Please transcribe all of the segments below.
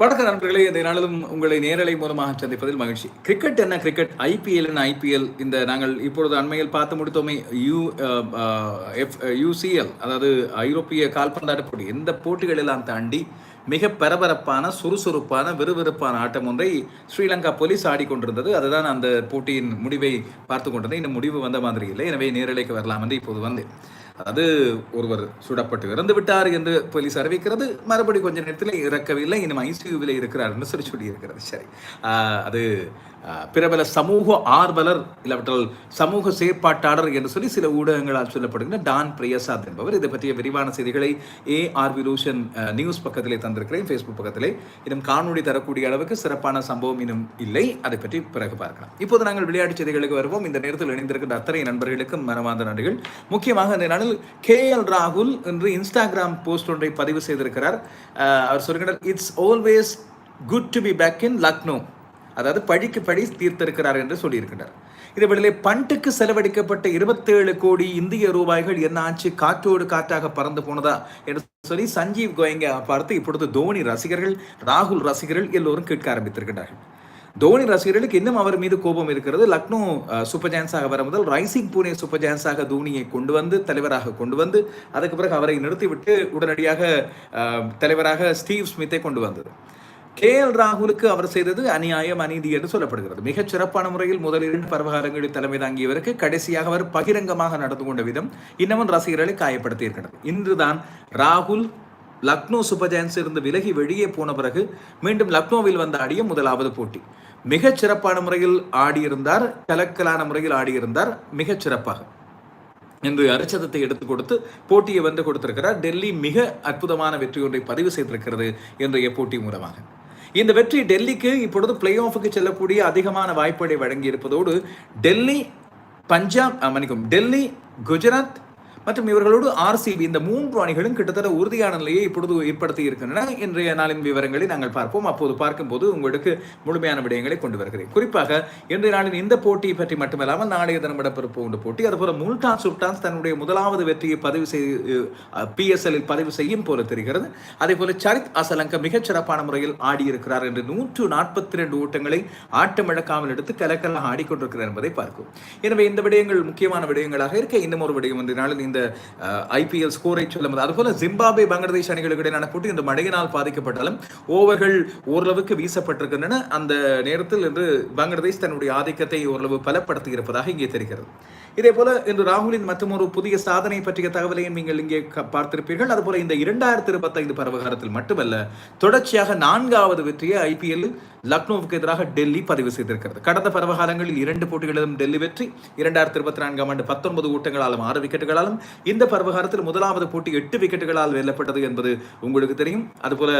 வணக்க நண்பர்களே இந்த நாளிலும் உங்களை நேரலை மூலமாக சந்திப்பதில் மகிழ்ச்சி. கிரிக்கெட் என்ன கிரிக்கெட் ஐபிஎல் என்ன ஐபிஎல் இந்த நாங்கள் இப்பொழுது அண்மையில் பார்த்து முடித்தோமே யூ எஃப் யூசிஎல் அதாவது ஐரோப்பிய கால்பந்தாட்ட போட்டி. இந்த போட்டிகளெல்லாம் தாண்டி மிக பரபரப்பான சுறுசுறுப்பான விறுவிறுப்பான ஆட்டம் ஒன்றை ஸ்ரீலங்கா போலீஸ் ஆடிக்கொண்டிருந்தது. அதுதான் அந்த போட்டியின் முடிவை பார்த்து கொண்டிருந்தேன். இந்த முடிவு வந்த மாதிரி இல்லை. எனவே நேரலைக்கு வரலாம் என்று இப்போது வந்தேன். அதாவது ஒருவர் சுடப்பட்டு இறந்து விட்டார் என்று போலீஸ் அறிவிக்கிறது. மறுபடி கொஞ்ச நேரத்தில் இறக்கவில்லை. இனிமே ஐசியூவில் இருக்கிறார் என்று சொல்லி சொல்லி இருக்கிறது சரி அது பிரபல சமூக ஆர்வலர் இல்லாவிட்டால் சமூக செயற்பாட்டாளர் என்று சொல்லி சில ஊடகங்களால் சொல்லப்படுகின்ற டான் பிரியசாத் என்பவர். இதை பற்றிய விரிவான செய்திகளை ஏ ஆர் விலூஷன் நியூஸ் பக்கத்திலே தந்திருக்கிறேன். ஃபேஸ்புக் பக்கத்திலே. இன்னும் காணொளி தரக்கூடிய அளவுக்கு சிறப்பான சம்பவம் இன்னும் இல்லை. அதை பற்றி பிறகு பார்க்கலாம். இப்போது நாங்கள் விளையாட்டு செய்திகளுக்கு வருவோம். இந்த நேரத்தில் இணைந்திருக்கின்ற அத்தனை நண்பர்களுக்கும் மனமார்ந்த நன்றிகள். முக்கியமாக இந்த நாளில் கே எல் ராகுல் என்று இன்ஸ்டாகிராம் போஸ்ட் ஒன்றை பதிவு செய்திருக்கிறார். அவர் சொல்கிறார் it's always good to be back in Lucknow அதாவது பழிக்கு பழி தீர்த்திருக்கிறார் என்று சொல்லியிருக்கிறார். இதேவேளை பண்டுக்கு செலவழிக்கப்பட்ட இருபத்தேழு கோடி இந்திய ரூபாய்கள் என்ன ஆச்சு? காற்றோடு காற்றாக பறந்து போனதா? என்று சொல்லி சஞ்சீவ் கோயங்க பார்த்து இப்பொழுது தோனி ரசிகர்கள் ராகுல் ரசிகர்கள் எல்லோரும் கேட்க ஆரம்பித்திருக்கிறார்கள். தோனி ரசிகர்களுக்கு இன்னும் அவர் மீது கோபம் இருக்கிறது. லக்னோ சூப்பர் ஜான்ஸாக வர முதல் ரைசிங் பூனே சூப்பர் ஜான்ஸாக தோனியை கொண்டு வந்து தலைவராக கொண்டு வந்து அதுக்கு பிறகு அவரை நிறுத்திவிட்டு உடனடியாக தலைவராக ஸ்டீவ் ஸ்மித்தை கொண்டு வந்தது. கே. எல். ராகுலுக்கு அவர் செய்தது அநியாயம் அநீதி என்று சொல்லப்படுகிறது. மிகச் சிறப்பான முறையில் முதல் இரண்டு பரவகாரங்களில் தலைமை தாங்கியவருக்கு கடைசியாக அவர் பகிரங்கமாக நடந்து கொண்ட விதம் இன்னமும் ரசிகர்களை காயப்படுத்தி இருக்கிறது. இன்றுதான் ராகுல் லக்னோ சூப்பர் இருந்து விலகி வெளியே போன பிறகு மீண்டும் லக்னோவில் வந்து ஆடிய முதலாவது போட்டி. மிகச் சிறப்பான முறையில் ஆடியிருந்தார் கலக்கலான முறையில் ஆடியிருந்தார் மிகச் சிறப்பாக. என்று அரிச்சதத்தை எடுத்துக் கொடுத்து போட்டியை வந்து கொடுத்திருக்கிறார். டெல்லி மிக அற்புதமான வெற்றி ஒன்றை பதிவு செய்திருக்கிறது இன்றைய போட்டி மூலமாக. இந்த வெற்றி டெல்லிக்கு இப்பொழுது பிளே ஆஃபுக்கு செல்லக்கூடிய அதிகமான வாய்ப்புகளை வழங்கி இருப்பதோடு டெல்லி பஞ்சாப் மன்னிக்கும் டெல்லி குஜராத் மற்றும் இவர்களோடு ஆர்சிபி இந்த மூன்று அணிகளும் கிட்டத்தட்ட உறுதியான நிலையை இப்பொழுது ஏற்படுத்தி இருக்கின்றன இன்றைய நாளின் விவரங்களை நாங்கள் பார்ப்போம். அப்போது பார்க்கும்போது உங்களுக்கு முழுமையான விடயங்களை கொண்டு வருகிறேன். குறிப்பாக இன்றைய நாளின் இந்த போட்டியை பற்றி மட்டுமல்லாமல் நாளைய தினம் இடம்பெறப்போகின்ற போட்டி. அதுபோல முல்டான் சுல்டான்ஸ் தன்னுடைய முதலாவது வெற்றியை பதிவு செய்து பிஎஸ்எல்லில் பதிவு செய்யும் போல தெரிகிறது. அதே போல சரித் அசலங்க மிகச் சிறப்பான முறையில் ஆடியிருக்கிறார் என்று நூற்று நாற்பத்தி ரெண்டு ஓட்டங்களை ஆட்டமிழக்காமல் எடுத்து கலக்கலாக ஆடிக்கொண்டிருக்கிறார் என்பதை பார்க்கும். எனவே இந்த விடயங்கள் முக்கியமான விடயங்களாக இருக்க இன்னும் ஒரு விடயம் இன்றைய நாளில் இந்த ஐபிஎல் ஸ்கோரை சொல்ல முடியாது அதுபோல ஜிம்பாபே பங்களாதேஷ் அணிகளுக்கு இடையிலான போட்டி இந்த மழையினால் பாதிக்கப்பட்டாலும் ஓவர்கள் ஓரளவுக்கு வீசப்பட்டிருக்கின்றன. அந்த நேரத்தில் இன்று பங்களாதேஷ் தன்னுடைய ஆதிக்கத்தை ஓரளவு பலப்படுத்தி இருப்பதாக இங்கே தெரிகிறது. இதே போல இன்று ராகுலின் மற்றும் ஒரு புதிய சாதனை பற்றிய தகவலையும் நீங்கள் இங்கே பார்த்திருப்பீர்கள். அதுபோல இந்த இரண்டாயிரத்தி இருபத்தைந்து பருவகாலத்தில் மட்டுமல்ல தொடர்ச்சியாக நான்காவது வெற்றியை ஐபிஎல் லக்னோவுக்கு எதிராக டெல்லி பதிவு செய்திருக்கிறது. கடந்த பருவகாலங்களில் இரண்டு போட்டிகளிலும் டெல்லி வெற்றி இரண்டாயிரத்தி இருபத்தி நான்காம் ஆண்டு பத்தொன்பது ஓட்டங்களாலும் ஆறு விக்கெட்டுகளாலும் இந்த பருவகாலத்தில் முதலாவது போட்டி எட்டு விக்கெட்டுகளால் வெல்லப்பட்டது என்பது உங்களுக்கு தெரியும். அதுபோல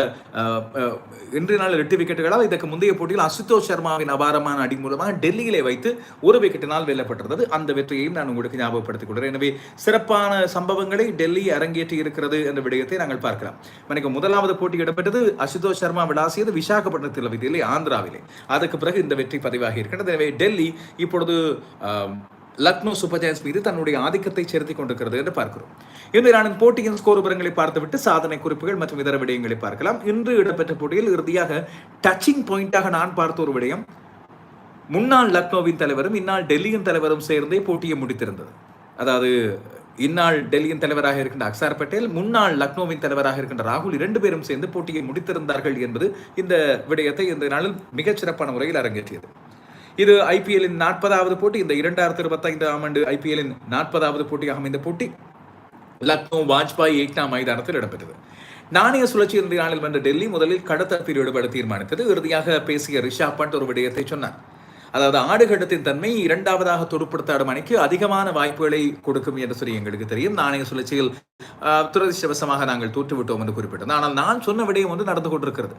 இன்றைய நாள் எட்டு விக்கெட்டுகளால் இதற்கு முந்தைய போட்டியில் அசுதோஷ் சர்மாவின் அபாரமான அடி மூலமாக டெல்லியிலே வைத்து ஒரு விக்கெட்டினால் வெல்லப்பட்டிருந்தது. அந்த வெற்றியையும் நான் உங்களுக்கு ஞாபகப்படுத்திக் கொள்கிறேன். எனவே சிறப்பான சம்பவங்களை டெல்லி அரங்கேற்றி இருக்கிறது என்ற விடயத்தை நாங்கள் பார்க்கலாம். எனக்கு முதலாவது போட்டி இடம்பெற்றது அசுதோஷ் சர்மா விளாசியது விசாகப்பட்டினத்தில் வைத்திலே ஆந்திராவிலே. அதுக்கு பிறகு இந்த வெற்றி பதிவாகி இருக்கிறது எனவே டெல்லி இப்பொழுது லக்னோ சூப்பர் ஜெயன்ஸ் மீது தன்னுடைய ஆதிக்கத்தை செலுத்திக் கொண்டிருக்கிறது என்று பார்க்கிறோம். இன்று நான் போட்டியின் ஸ்கோர் விவரங்களை பார்த்துவிட்டு சாதனை குறிப்புகள் மற்றும் இதர விடயங்களை பார்க்கலாம். இன்று இடம்பெற்ற போட்டியில் இறுதியாக டச்சிங் பாயிண்டாக நான் பார்த்த ஒரு விடயம். முன்னாள் லக்னோவின் தலைவரும் இந்நாள் டெல்லியின் தலைவரும் சேர்ந்தே போட்டியை முடித்திருந்தது. அதாவது இந்நாள் டெல்லியின் தலைவராக இருக்கின்ற அக்சார் பட்டேல் முன்னாள் லக்னோவின் தலைவராக இருக்கின்ற ராகுல் இரண்டு பேரும் சேர்ந்து போட்டியை முடித்திருந்தார்கள் என்பது இந்த விடயத்தை இந்த நாளில் மிகச் சிறப்பான முறையில் அரங்கேற்றியது. இது ஐபிஎல்லின் நாற்பதாவது போட்டி. இந்த இரண்டாயிரத்தி இருபத்தைந்தாம் ஆண்டு ஐபிஎல்லின் நாற்பதாவது போட்டியாக அமைந்த போட்டி. லக்னோ வாஜ்பாய் ஏக்னா மைதானத்தில் இடம்பெற்றது. நாணய சுழற்சி இன்றைய வந்த டெல்லி முதலில் கடத்த ஈடுபட தீர்மானித்தது. இறுதியாக பேசிய ரிஷா பண்ட் ஒரு விடயத்தை சொன்னார். அதாவது ஆடுகட்டத்தின் தன்மை இரண்டாவதாக துடுப்படுத்தாடும் அணிக்கு அதிகமான வாய்ப்புகளை கொடுக்கும் என்று சொல்லி எங்களுக்கு தெரியும். நாணய சுழற்சியில் ஆஹ், துரதிர்ஷ்டவசமாக நாங்கள் தோற்றுவிட்டோம் என்று குறிப்பிட்டது ஆனால் நான் சொன்ன விடயம் வந்து நடந்து கொண்டிருக்கிறது.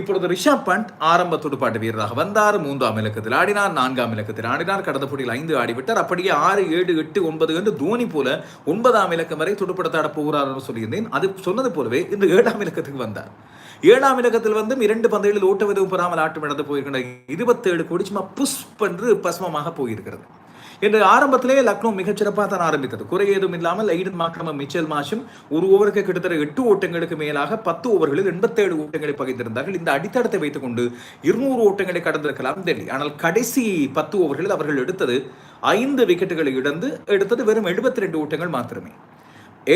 இப்பொழுது ரிஷப் பண்ட் ஆரம்ப துடுப்பாட்ட வீரராக வந்தார். மூன்றாம் இலக்கத்தில் ஆடினார் நான்காம் இலக்கத்தில் ஆடினார். கடந்த போட்டியில் ஐந்து ஆடிவிட்டார். அப்படியே ஆறு ஏழு எட்டு ஒன்பது என்று தோனி போல ஒன்பதாம் இலக்கம் வரை துடுப்படுத்தாட போகிறார் என்று சொல்லியிருந்தேன். அது சொன்னது போலவே இன்று ஏழாம் இலக்கத்துக்கு வந்தார். ஏழாம் இலக்கத்தில் வந்து இரண்டு பந்தயங்களில் ஓட்ட விதவு பெறாமல் ஆட்டம் இழந்து போயிருக்கின்ற இருபத்தேழு கோடி சும்மா புஷ் என்று பஸ்மமாக போயிருக்கிறது. என்று ஆரம்பத்திலே லக்னோ மிகச்சிறப்பாக தான் ஆரம்பித்தது. குறை ஏதும் இல்லாமல் ஐடன் மாக்ரம மிச்சல் மாஷும் ஒரு ஓவருக்கு கிட்டத்தட்ட எட்டு ஓட்டங்களுக்கு மேலாக பத்து ஓவர்களில் எண்பத்தேழு ஓட்டங்களை பகிர்ந்திருந்தார்கள். இந்த அடித்தடத்தை வைத்துக் கொண்டு இருநூறு ஓட்டங்களை கடந்திருக்கலாம் டெல்லி. ஆனால் கடைசி பத்து ஓவர்களில் அவர்கள் எடுத்தது ஐந்து விக்கெட்டுகளை இழந்து எடுத்தது வெறும் எழுபத்தி ரெண்டு ஓட்டங்கள் மாத்திரமே.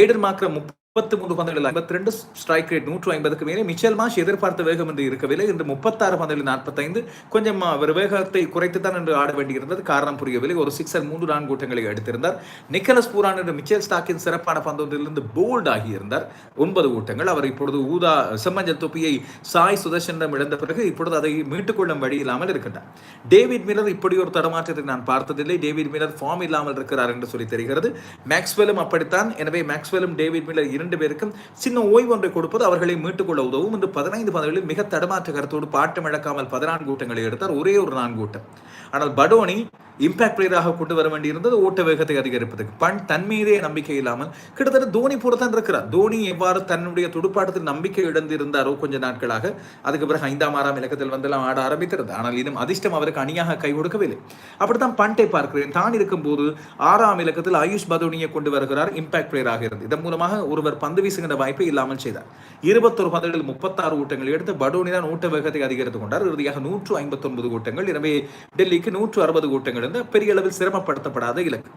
ஏடன் மாக்ரம் முப்பத்தி மூன்று பந்துகளில் ஐம்பத்தி ரெண்டு ஸ்ட்ரைக் ரேட் நூற்று ஐம்பதுக்கு மேலே மிச்சல் மாஷ் எதிர்பார்த்த வேகம் என்று இருக்கவில்லை. இன்று முப்பத்தாறு பந்துகளில் நாற்பத்தைந்து. கொஞ்சம் அவர் வேகத்தை குறைத்து தான் என்று ஆட வேண்டியிருந்தது. காரணம் புரியவில்லை. ஒரு சிக்ஸர் மூன்று நான்கு ஓட்டங்களை எடுத்திருந்தார். நிக்கலஸ் பூரான் என்று மிச்சல் ஸ்டாக்கின் சிறப்பான பந்தொன்றிலிருந்து போல்ட் ஆகியிருந்தார். ஒன்பது ஓட்டங்கள். அவர் இப்பொழுது ஊதா செம்மஞ்சள் தொப்பியை சாய் சுதர்ஷனிடம் இழந்த பிறகு இப்பொழுது அதை மீட்டுக்கொள்ளும் வழி இல்லாமல் இருக்கின்றார். டேவிட் மில்லர் இப்படி ஒரு தடமாற்றத்தை நான் பார்த்ததில்லை. டேவிட் மில்லர் ஃபார்ம் இல்லாமல் இருக்கிறார் என்று சொல்லி தெரிகிறது. மேக்ஸ்வெலும் அப்படித்தான். எனவே மேக்ஸ்வெலும் டேவிட் மில்லர் இரண்டு பேருக்கும் சின்ன ஓய்வு ஒன்றை கொடுப்பது அவர்களை மீட்டுக்கொள்ள உதவும். என்று பதினைந்து பதவிகளில் மிக தடமாற்ற கருத்தோடு பாட்டம் இழக்காமல் பதினான்கு கூட்டங்களை எடுத்தார். ஒரே ஒரு நான்கு கூட்டம் ஆனால் படோனி இம்பாக்ட் பிளேயராக கொண்டு வர வேண்டியிருந்தது ஓட்ட வேகத்தை அதிகரிப்பதற்கு. பண் தன் மீதே நம்பிக்கை இல்லாமல் கிட்டத்தட்ட தோனி போலத்தான் இருக்கிறார். தோனி எவ்வாறு தன்னுடைய துடுப்பாட்டத்தில் நம்பிக்கை இழந்திருந்தாரோ கொஞ்ச நாட்களாக அதுக்கு பிறகு ஐந்தாம் ஆறாம் இலக்கத்தில் வந்தெல்லாம் ஆட ஆரம்பித்திருந்தது ஆனால் இன்னும் அதிர்ஷ்டம் அவருக்கு அணியாக கை கொடுக்கவில்லை. அப்படித்தான் பண்டை பார்க்கிறேன். தான் இருக்கும்போது ஆறாம் இலக்கத்தில் ஆயுஷ் பதோனியை கொண்டு வருகிறார் இம்பாக்ட் பிளேயராக இருந்து. இதன் மூலமாக ஒருவர் பந்து வீசுகின்ற வாய்ப்பை இல்லாமல் செய்தார். இருபத்தொரு பந்துகளில் முப்பத்தாறு ஓட்டங்கள் எடுத்து படோனி தான் ஓட்ட வேகத்தை அதிகரித்துக் கொண்டார். இறுதியாக நூற்று ஐம்பத்தொன்பது ஓட்டங்கள். எனவே டெல்லிக்கு நூற்று அறுபது ஓட்டங்கள் இருந்த பெரிய அளவில் சிரமப்படுத்தப்படாத இலக்கு.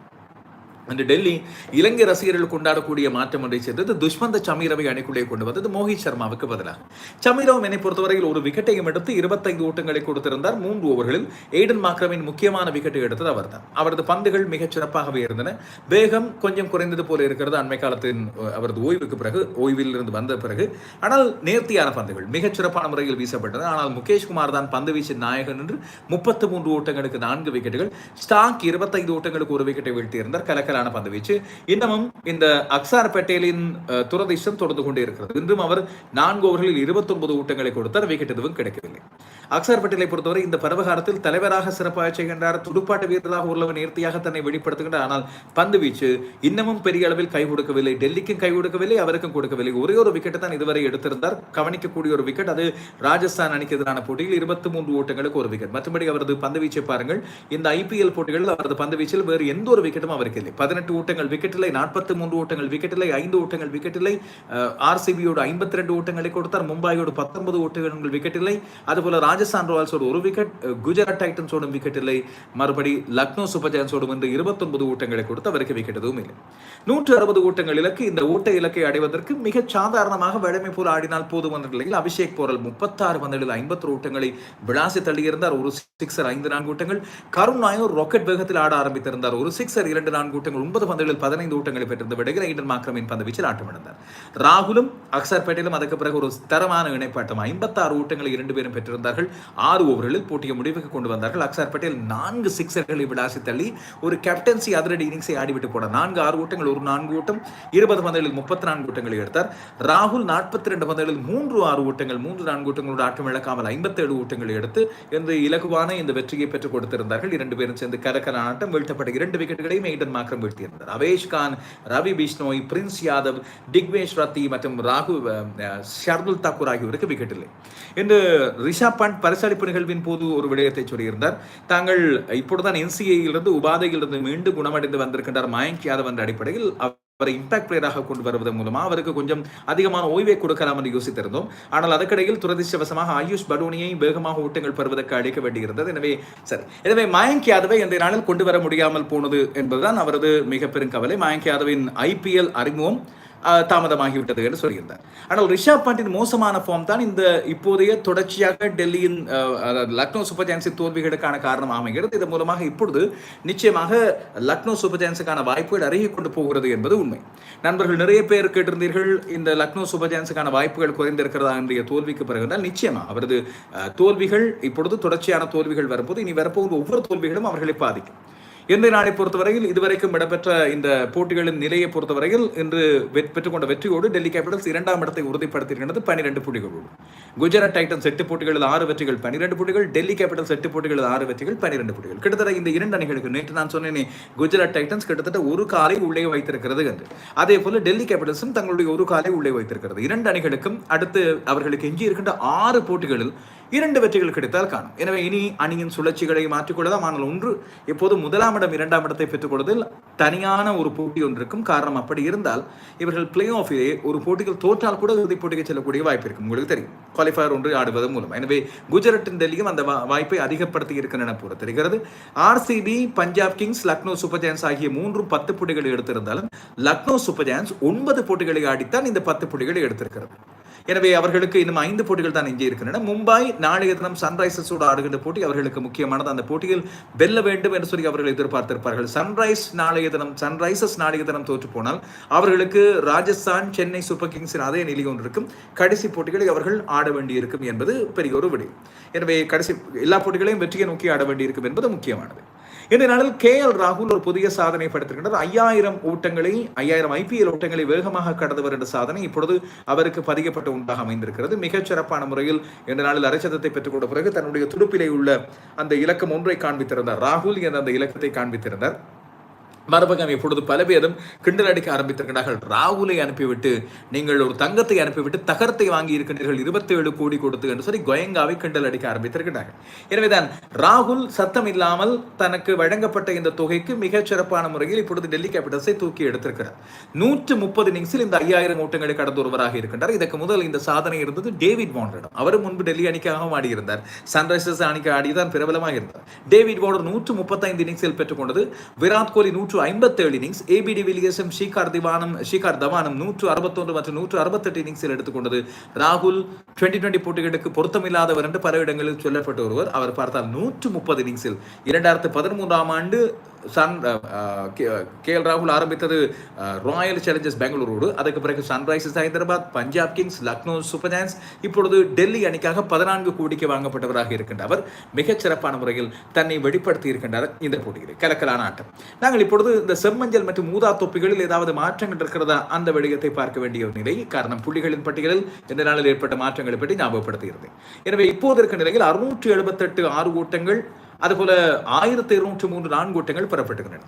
அன்று டெல்லி இலங்கை ரசிகர்கள் கொண்டாடக்கூடிய மாற்றம் ஒன்றை சேர்ந்தது. துஷ்மந்த சமீரவை அணிக்குள்ளே கொண்டு வந்தது. மோஹித் சர்மாவுக்கு பதிலாக சமீரவ் என்னை பொறுத்தவரையில் ஒரு விக்கெட்டையும் எடுத்து இருபத்தைந்து ஓட்டங்களை கொடுத்திருந்தார். மூன்று ஓவர்களில் எய்டன் மாக்ரமின் முக்கியமான விக்கெட்டை எடுத்தது அவர்தான். அவரது பந்துகள் மிகச் சிறப்பாகவே இருந்தன. வேகம் கொஞ்சம் குறைந்தது போல இருக்கிறது. அண்மை காலத்தின் அவரது ஓய்வுக்கு பிறகு ஓய்வில் இருந்து வந்த பிறகு. ஆனால் நேர்த்தியான பந்துகள் மிகச் சிறப்பான முறையில் வீசப்பட்டது ஆனால் முகேஷ் குமார் தான் பந்து வீச்சின் நாயகன் என்று முப்பத்து மூன்று ஓட்டங்களுக்கு நான்கு விக்கெட்டுகள் ஸ்டாக் இருபத்தைந்து ஓட்டங்களுக்கு ஒரு விக்கெட்டை வீழ்த்தியிருந்தார். கலக்கலா பந்து வீச்சு இன்னமும் இந்த அக்சார் பட்டேலின் துரதிர்ஷ்டம் தொடர்ந்து கொண்டே இருக்கிறது. இன்றும் அவர் நான்கு ஓவர்களில் இருபத்தொன்பது ஊட்டங்களை கொடுத்தார். விக்கெட் எதுவும் கிடைக்கவில்லை. அக்சார் பட்டேலை பொறுத்தவரை இந்த பரவகாரத்தில் தலைவராக சிறப்பாக செய்கின்றார் துடுப்பாட்ட வீரராக உள்ளவன் நேர்த்தியாக தன்னை வெளிப்படுத்துகின்றார். ஆனால் பந்து வீச்சு இன்னமும் பெரிய அளவில் கை கொடுக்கவில்லை. டெல்லிக்கும் கை கொடுக்கவில்லை அவருக்கும் கொடுக்கவில்லை. ஒரே ஒரு விக்கெட்டை தான் இதுவரை எடுத்திருந்தார். கவனிக்கக்கூடிய ஒரு விக்கெட் அது ராஜஸ்தான் அணிக்கு எதிரான போட்டியில் இருபத்தி மூன்று ஓட்டங்களுக்கு ஒரு விக்கெட் மற்றபடி அவரது பந்து வீச்சை பாருங்கள். இந்த ஐபிஎல் போட்டிகளில் அவரது பந்து வீச்சில் வேறு எந்த ஒரு விக்கெட்டும் அவருக்கு இல்லை. பதினெட்டு ஓட்டங்கள் விக்கெட் இல்லை நாற்பத்தி மூன்று ஓட்டங்கள் விக்கெட் இல்லை ஐந்து ஓட்டங்கள் விக்கெட் இல்லை. ஆர்சிபியோடு ஐம்பத்தி ரெண்டு ஓட்டங்களை கொடுத்தார். மும்பாயோடு பத்தொன்பது ஓட்டங்கள் விக்கெட் இல்லை. அதுபோல ராஜஸ்தான் ராயல்ஸோட ஒரு விக்கெட் குஜராத் டைட்டன்ஸோடும் விக்கெட் இல்லை. மறுபடி லக்னோ சூப்பர் ஜாயன்ஸோடும் என்று இருபத்தொன்பது ஓட்டங்களை கொடுத்து அவருக்கு விக்கெட் எதுவும் இல்லை. நூற்று அறுபது ஓட்டங்கள் இலக்கு. இந்த ஓட்ட இலக்கை அடைவதற்கு மிக சாதாரணமாக வழமை போல் ஆடினால் போதும் என்ற நிலையில் அபிஷேக் போரல் முப்பத்தாறு பந்துகளில் ஐம்பத்தொரு ஓட்டங்களை விளாசி தள்ளியிருந்தார். ஒரு சிக்ஸர் ஐந்து நான்கு ஓட்டங்கள் கருண் நாயர் ராக்கெட் வேகத்தில் ஆட ஆரம்பித்திருந்தார். ஒரு சிக்ஸர் இரண்டு நான்கு ஓட்டங்கள் ஒன்பது பந்துகளில் பதினைந்து ஓட்டங்களை பெற்றிருந்த விடையில் ஐடன் மாக்ரமின் பந்து வீச்சில் ஆட்டமிழந்தார் ராகுலும் அக்சர் பேட்டையிலும் அதற்கு பிறகு ஒரு தரமான இணைப்பாட்டம். ஐம்பத்தாறு ஓட்டங்களை இரண்டு பேரும் பெற்றிருந்தார்கள். ஆறு ஓவர்களில் போட்டியை முடிவுக்கு கொண்டு வந்தார்கள். அக்சர் பட்டேல் நான்கு சிக்ஸர்களை விளாசி தள்ளி ஒரு கேப்டன்சி அதிரடி இன்னிங்ஸை ஆடிவிட்டு போனார். நான்கு ஆறு ஓட்டங்கள் ஒரு நான்கு ஓட்டம் இருபது பந்துகளில் முப்பத்தி நான்கு ஓட்டங்களை எடுத்தார். ராகுல் நாற்பத்தி ரெண்டு பந்துகளில் மூன்று ஆறு ஓட்டங்கள் மூன்று நான்கு ஓட்டங்களோடு ஆட்டம் இழக்காமல் ஐம்பத்தேழு ஓட்டங்களை எடுத்து இந்த இலகுவான இந்த வெற்றியை பெற்றுக் கொடுத்திருந்தார்கள். இரண்டு பேரும் சேர்ந்து கலக்கலான ஆட்டம் வீழ்த்தப்பட்ட இரண்டு விக்கெட்டுகளையும் எய்டன் மாக்ரம் வீழ்த்தியிருந்தார் அவேஷ் கான் ரவி பிஷ்னோய் பிரின்ஸ் யாதவ் டிக்வேஷ் ரத்தி மற்றும் ராகு ஷர்துல் தாக்கூர் ஆகியோருக்கு விக்கெட் இல்லை. இன்று ரிஷாப் பண்ட் பரிசளிப்பு நிகழ்வின் போது ஒரு விடயத்தை சொல்லியிருந்தார். தாங்கள் இப்பொழுதுதான் என்சிஐயிலிருந்து உபாதையிலிருந்து மீண்டும் குணமடைந்து வந்திருக்கின்றார். மயங்க் யாதவ் என்ற அடிப்படையில் அவரை இம்பாக்ட் பிளேயராக கொண்டு வருவதன் மூலமா அவருக்கு கொஞ்சம் அதிகமான ஓய்வை கொடுக்கலாம் என்று யோசித்திருந்தோம். ஆனால் அதற்கிடையில் துரதிர்ஷ்டவசமாக ஆயுஷ் பலூனியை வேகமாக ஓட்டங்கள் பெறுவதற்கு அழைக்க வேண்டியிருந்தது. எனவே சரி. எனவே மயங்க் யாதவை இந்த நாளில் கொண்டு வர முடியாமல் போனது என்பதுதான் அவரது மிக பெரும் கவலை. மயங்க் யாதவின் ஐபிஎல் அறிமுகம். தாமதமாகிவிட்டது என்று சொல்லியிருந்தார் ஆனால் ரிஷப் பண்டின் மோசமான ஃபார்ம் தான் இந்த இப்போதைய தொடர்ச்சியாக டெல்லியின் லக்னோ சூப்பர் ஜான்ஸின் தோல்விகளுக்கான காரணம் அமைகிறது. இதன் மூலமாக இப்பொழுது நிச்சயமாக லக்னோ சூப்பர் ஜான்ஸுக்கான வாய்ப்புகள் அருகி கொண்டு போகிறது என்பது உண்மை. நண்பர்கள் நிறைய பேர் கேட்டிருந்தீர்கள் இந்த லக்னோ சூப்பர் ஜான்ஸுக்கான வாய்ப்புகள் குறைந்திருக்கிறதா என்ற தோல்விக்கு பிறகு பிறகுதான் நிச்சயமா அவரது தோல்விகள் இப்பொழுது தொடர்ச்சியான தோல்விகள் வரும்போது இனி வரப்போகிற ஒவ்வொரு தோல்விகளும் அவர்களை பாதிக்கும். இன்றைய நாளை பொறுத்தவரையில் இதுவரைக்கும் இடம்பெற்ற இந்த போட்டிகளின் நிலையை பொறுத்தவரையில் இன்று வெற்றி பெற்றுக்கொண்ட வெற்றியோடு டெல்லி கேபிட்டல்ஸ் இரண்டாம் இடத்தை உறுதிப்படுத்தியிருக்கிறது பனிரெண்டு புள்ளிகளோடு குஜராத் டைட்டன்ஸ் எட்டு போட்டிகளில் ஆறு வெற்றிகள் பனிரெண்டு புள்ளிகள். டெல்லி கேபிட்டல்ஸ் எட்டு போட்டிகளில் ஆறு வெற்றிகள் பனிரெண்டு புள்ளிகள். கிட்டத்தட்ட இந்த இரண்டு அணிகளுக்கு நேற்று நான் சொன்னேனே குஜராத் டைட்டன்ஸ் கிட்டத்தட்ட ஒரு காலை உள்ளே வைத்திருக்கிறது என்று. அதே போல டெல்லி கேபிட்டல்ஸும் தங்களுடைய ஒரு காலை உள்ளே வைத்திருக்கிறது. இரண்டு அணிகளுக்கும் அடுத்து அவர்களுக்கு எஞ்சி இருக்கின்ற ஆறு போட்டிகளில் இரண்டு வெற்றிகள் கிடைத்தால் காணும். எனவே இனி அணியின் சுழற்சிகளை மாற்றிக்கொள்ளலாம். ஆனால் ஒன்று எப்போது முதலாம் இடம் இரண்டாம் இடத்தை பெற்றுக்கொள்வதில் தனியான ஒரு போட்டி ஒன்றிற்கும் காரணம் அப்படி இருந்தால் இவர்கள் பிளே ஆஃபிலே ஒரு போட்டிகள் தோற்றால் கூட இறுதிப் போட்டிக்கு செல்லக்கூடிய வாய்ப்பு இருக்கும். உங்களுக்கு தெரியும். குவாலிஃபயர் ஒன்று ஆடுவதன் மூலம். எனவே குஜராத்தின் டெல்லியும் அந்த வா- வாய்ப்பை அதிகப்படுத்தி இருக்கின்றன போல தெரிகிறது RCB Punjab kings Lucknow super giants ஆகிய மூன்று பத்து போட்டிகளை எடுத்திருந்தாலும் லக்னோ சூப்பர் ஜெயன்ஸ் ஒன்பது போட்டிகளை ஆடித்தான் இந்த பத்து போட்டிகளை எடுத்திருக்கிறது. எனவே அவர்களுக்கு இன்னும் ஐந்து போட்டிகள் தான் எஞ்சி இருக்கின்றன. மும்பை நாளைய தினம் சன்ரைசர்ஸோடு ஆடுகின்ற போட்டி அவர்களுக்கு முக்கியமானது. அந்த போட்டியில் வெல்ல வேண்டும் என்று சொல்லி அவர்கள் எதிர்பார்த்திருப்பார்கள். சன்ரைஸ் நாளைய தினம் சன்ரைசர்ஸ் நாளைய தினம் தோற்று போனால் அவர்களுக்கு ராஜஸ்தான் சென்னை சூப்பர் கிங்ஸின் அதே நிலை ஒன்று இருக்கும். கடைசி போட்டிகளை அவர்கள் ஆட வேண்டியிருக்கும் என்பது பெரிய ஒரு விடை. எனவே கடைசி எல்லா போட்டிகளையும் வெற்றியை நோக்கி ஆட வேண்டியிருக்கும் என்பது முக்கியமானது. இந்த நாளில் கே எல் ராகுல் ஒரு புதிய சாதனை படைத்திருக்கின்றார். ஐயாயிரம் ஓட்டங்களை ஐயாயிரம் ஐபிஎல் ஓட்டங்களை வேகமாக கடந்தவர் என்ற சாதனை இப்பொழுது அவருக்கு பதிகப்பட்டு உண்டாக அமைந்திருக்கிறது. மிகச் சிறப்பான முறையில் இந்த நாளில் அரைச்சதத்தை பெற்றுக்கொண்ட பிறகு தன்னுடைய துடுப்பிலே உள்ள அந்த இலக்கம் ஒன்றை காண்பித்திருந்தார். ராகுல் என்ற அந்த இலக்கத்தை காண்பித்திருந்தார். மறுபக்கம் இப்பொழுது பல பேரும் கிண்டல் அடிக்க ஆரம்பித்திருக்கிறார்கள். ராகுலை அனுப்பிவிட்டு நீங்கள் ஒரு தங்கத்தை அனுப்பிவிட்டு தகரத்தை வாங்கி இருக்கின்றீர்கள் இருபத்தி ஏழு கோடி கொடுத்து என்று சொல்லி கோயங்காவை கிண்டல் அடிக்க ஆரம்பித்திருக்கிறார்கள். எனவேதான் ராகுல் சத்தம் இல்லாமல் தனக்கு வழங்கப்பட்ட இந்த தொகைக்கு மிகச் சிறப்பான முறையில் இப்பொழுது டெல்லி கேபிட்டல்ஸை தூக்கி எடுத்திருக்கிறார். நூற்று முப்பது இன்னிங்ஸில் இந்த ஐயாயிரம் ஓட்டங்களை கடந்த ஒருவராக இருக்கின்றார். இதற்கு முதல் இந்த சாதனை இருந்தது டேவிட் வார்னரிடம் அவர் முன்பு டெல்லி அணிக்காகவும் ஆடியிருந்தார். சன்ரைசர்ஸ் அணிக்கு ஆடிதான் பிரபலமாக இருந்தார் டேவிட் வார்னர் நூற்று முப்பத்தைந்து இன்னிங்ஸில் பெற்றுக்கொண்டது விராட் கோலி நூற்று ஐம்பத்தேழு இன்னிங்ஸ் ஏபிடி வில்லியர்ஸும் ஷிகார் திவானும் ஷிகார் தவானும் நூற்று அறுபத்தொன்று மற்றும் நூற்று அறுபத்தெட்டு இன்னிங்ஸில் எடுத்துக்கொண்டது. ராகுல் டுவெண்ட்டி டுவெண்ட்டி போட்டிகளுக்கு பொருத்தமில்லாதவர் என்று பல இடங்களில் சொல்லப்பட்ட ஒருவர். அவர் பார்த்தால் நூற்று முப்பது இன்னிங்ஸில் இரண்டாயிரத்து பதிமூன்றாம் ஆண்டு சன் கே எல் ராகுல் ஆரம்பித்தது ராயல் சேலஞ்சர்ஸ் பெங்களூரோடு. அதுக்கு பிறகு sunrisers Hyderabad Punjab kings Lucknow super giants இப்பொழுது டெல்லி அணிக்காக பதினான்கு கோடிக்கு வாங்கப்பட்டவராக இருக்கின்ற அவர் மிகச் சிறப்பான முறையில் தன்னை வெளிப்படுத்தி இருக்கின்றார் இந்த போட்டியில். கலக்கலான ஆட்டம். நாங்கள் இப்பொழுது இந்த செம்மஞ்சள் மற்றும் மூதா தொப்பிகளில் ஏதாவது மாற்றங்கள் இருக்கிறதா? அந்த வெளியத்தை பார்க்க வேண்டிய ஒரு நிலை. காரணம் புள்ளிகளின் பட்டியலில் இந்த நாளில் ஏற்பட்ட மாற்றங்களை பற்றி ஞாபகப்படுத்துகிறது எனவே இப்போது இருக்க நிலையில் அறுநூற்று எழுபத்தெட்டு ஆறு ஓட்டங்கள் அதுபோல ஆயிரத்தி இருநூற்றி மூன்று நான்கு ஓட்டங்கள் பெறப்பட்டுகின்றன.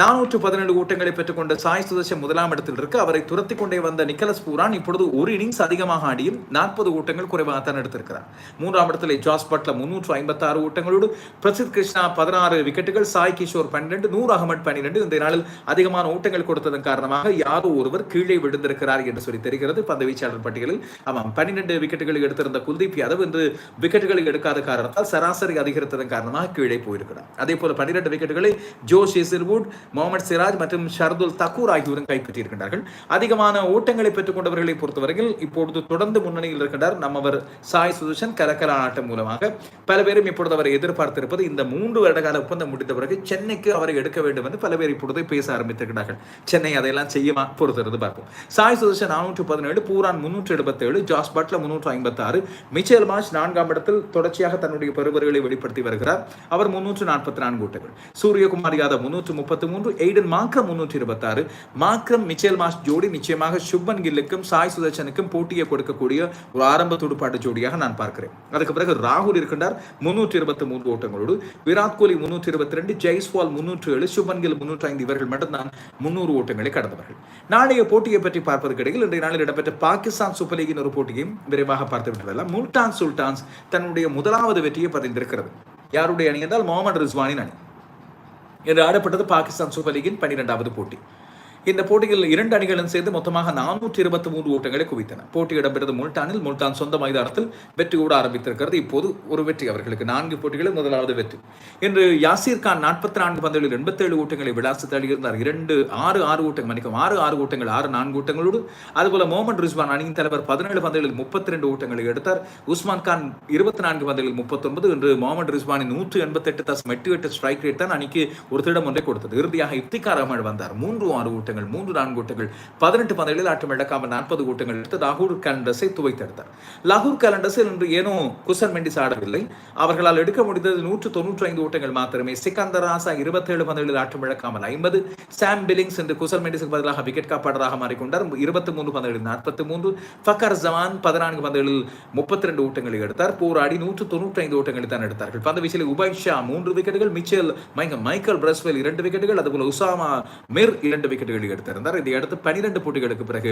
நானூற்று பதினேழு ஓட்டங்களை பெற்றுக்கொண்ட சாய் சுதர்ஷன் முதலாம் இடத்தில் இருக்கு அவரை துரத்தி கொண்டே வந்த நிக்கலஸ் பூரான் இப்பொழுது ஒரு இன்னிங்ஸ் அதிகமாக ஆடியும் நாற்பது ஓட்டங்கள் குறைவாகத்தான் எடுத்திருக்கிறார். மூன்றாம் இடத்தில் ஜாஸ் பட்ல முன்னூற்று ஐம்பத்தி ஆறு ஓட்டங்களோடு பிரசித் கிருஷ்ணா பதினாறு விக்கெட்டுகள் சாய் கிஷோர் பன்னிரண்டு நூர் அகமட் பன்னிரெண்டு. இந்த நாளில் அதிகமான ஓட்டங்கள் கொடுத்ததன் காரணமாக யாரோ ஒருவர் கீழே விழுந்திருக்கிறார் என்று சொல்லி தெரிகிறது. பந்து வீச்சாளர் பட்டியலில் ஆமாம் பன்னிரெண்டு விக்கெட்டுகளை எடுத்திருந்த குல்தீப் யாதவ் இன்று விக்கெட்டுகளை எடுக்காத காரணத்தால் சராசரி அதிகரித்ததன் காரணமாக கீழே போயிருக்கிறார். அதே போல பன்னிரெண்டு விக்கெட்டுகளை ஜோ ஷேசிர்வுட் முகமது சிராஜ் மற்றும் ஷர்துல் தக்கூர் ஆகியோரும் கைப்பற்றியிருக்கின்றார்கள். அதிகமான ஓட்டங்களை பெற்றுக் கொண்டவர்களை பொறுத்தவரையில் இப்பொழுது தொடர்ந்து முன்னணியில் இருக்கின்றார் நம்மவர் சாய் சுதர்ஷன் கலக்கல ஆட்டம் மூலமாக. பல பேரும் இப்பொழுது அவரை எதிர்பார்த்திருப்பது இந்த மூன்று வருடகால ஒப்பந்தம் முடிந்த பிறகு சென்னைக்கு அவரை எடுக்க வேண்டும் என்று பல பேர் இப்பொழுது பேச ஆரம்பித்திருக்கிறார்கள் சென்னை அதையெல்லாம் செய்யுமா பொறுத்திருந்து பார்ப்போம். சாய் சுதர்ஷன் நானூற்று பதினேழு பூரான் முன்னூற்று எழுபத்தேழு ஜாஸ் பட்ல முன்னூற்று ஐம்பத்தி ஆறு மிச்சேல் மாஷ் நான்காம் இடத்தில் தொடர்ச்சியாக தன்னுடைய பெறுவர்களை வெளிப்படுத்தி வருகிறார். அவர் முன்னூற்று நாற்பத்தி நான்கு ஓட்டங்கள். சூரியகுமார் யாதவ் முன்னூற்று முப்பத்தி மூணு மூன்று எய்டன் மாக்ரம் முன்னூற்றி இருபத்தாறு மாக்ரம் மிச்சேல் மாஸ் ஜோடி நிச்சயமாக சுப்மன் கில்லுக்கும் சாய் சுதர்ஷனுக்கும் போட்டியை கொடுக்கக்கூடிய ஒரு ஆரம்ப துடுப்பாட்ட ஜோடியாக நான் பார்க்கிறேன். அதுக்கு பிறகு ராகுல் இருக்கின்றார் முன்னூற்றி இருபத்தி மூன்று ஓட்டங்களோடு. விராட் கோலி முன்னூற்றி இருபத்தி ரெண்டு ஜெய்ஸ்வால் முன்னூற்று ஏழு சுப்மன் கில் முன்னூற்றி ஐந்து இவர்கள் மட்டும்தான் முன்னூறு ஓட்டங்களை கடந்தவர்கள். நாளைய போட்டியை பற்றி பார்ப்பதற்கு இடையில் இன்றைய நாளில் இடம்பெற்ற பாகிஸ்தான் சூப்பர் லீகின் ஒரு போட்டியையும் விரைவாக பார்த்து விட்டதெல்லாம் முல்டான் சுல்டான்ஸ் தன்னுடைய முதலாவது வெற்றியை பதிந்திருக்கிறது. யாருடைய அணி என்றால் முகமது ரிஸ்வானின் அணி. என்று ஆடப்பட்டது பாகிஸ்தான் சூப்பர் லீகின் பன்னிரெண்டாவது போட்டி. இந்த போட்டியில் இரண்டு அணிகளும் சேர்ந்து மொத்தமாக நானூற்றி இருபத்தி மூன்று ஓட்டங்களை குவித்தன. போட்டி இடம்பெற்றது முல்டானில். முல்டான் சொந்த மைதானத்தில் வெற்றி கூட ஆரம்பித்திருக்கிறது. இப்போது ஒரு வெற்றி. அவர்களுக்கு நான்கு போட்டிகளில் முதலாவது வெற்றி. இன்று யாசிர் கான் நாற்பத்தி நான்கு பந்துகளில் எண்பத்தேழு ஓட்டங்களை விளாசி தள்ளியிருந்தார் இரண்டு ஆறு ஆறு ஓட்டங்கள் மணிக்கும் ஆறு ஆறு ஓட்டங்கள் ஆறு நான்கு ஓட்டங்களோடு. அதுபோல மோமன் ரிஸ்வான் அணியின் தலைவர் பதினேழு பந்துகளில் முப்பத்தி ரெண்டு ஓட்டங்களை எடுத்தார். உஸ்மான் கான் இருபத்தி நான்கு பந்துகளில் முப்பத்தொன்பது. இன்று முகமது ரிஸ்வானின் நூற்று எண்பத்தெட்டு தசம் எட்டு எட்டு ஸ்ட்ரைக் ரேட் தான் அணிக்கு ஒரு திடம் ஒன்றை கொடுத்தது. இறுதியாக இப்திகார் அகமது வந்தார். மூன்று ஆறு ஓட்டங்கள் ஓட்டங்கள் மூன்று நான்கு ஓட்டங்கள் பதினெட்டு பந்துகளில் ஆட்டம் இழக்காமல் நாற்பது ஓட்டங்கள் எடுத்து லாகூர் கேலண்டர்ஸை துவைத்தெடுத்தார். லாகூர் கேலண்டர்ஸில் இன்று ஏனோ குசன் மெண்டிஸ் ஆடவில்லை. அவர்களால் எடுக்க முடிந்தது நூற்று தொன்னூற்றி ஐந்து ஓட்டங்கள் மாத்திரமே. சிக்கந்தர் ராசா இருபத்தேழு பந்துகளில் ஆட்டம் இழக்காமல் ஐம்பது. சாம் பில்லிங்ஸ் என்று குசல் மெண்டிஸுக்கு பதிலாக விக்கெட் காப்பாளராக மாறிக்கொண்டார். இருபத்தி மூன்று பந்துகளில் நாற்பத்தி மூன்று. ஃபக்கர் ஜமான் பதினான்கு பந்துகளில் முப்பத்தி ரெண்டு ஓட்டங்களை எடுத்தார். போராடி நூற்று தொன்னூற்றி ஐந்து ஓட்டங்களை தான் எடுத்தார்கள். பந்து வீச்சில் உபய் ஷா மூன்று விக்கெட்டுகள் மிச்சல் மைக்கேல் பிரஸ்வெல் இரண்டு விக்கெட்டுகள் அதுபோல உசாமா மிர் இரண்டு விக்கெட்டுகள் புள்ளிகளை எடுத்திருந்தார் இதை அடுத்து பனிரெண்டு போட்டிகளுக்கு பிறகு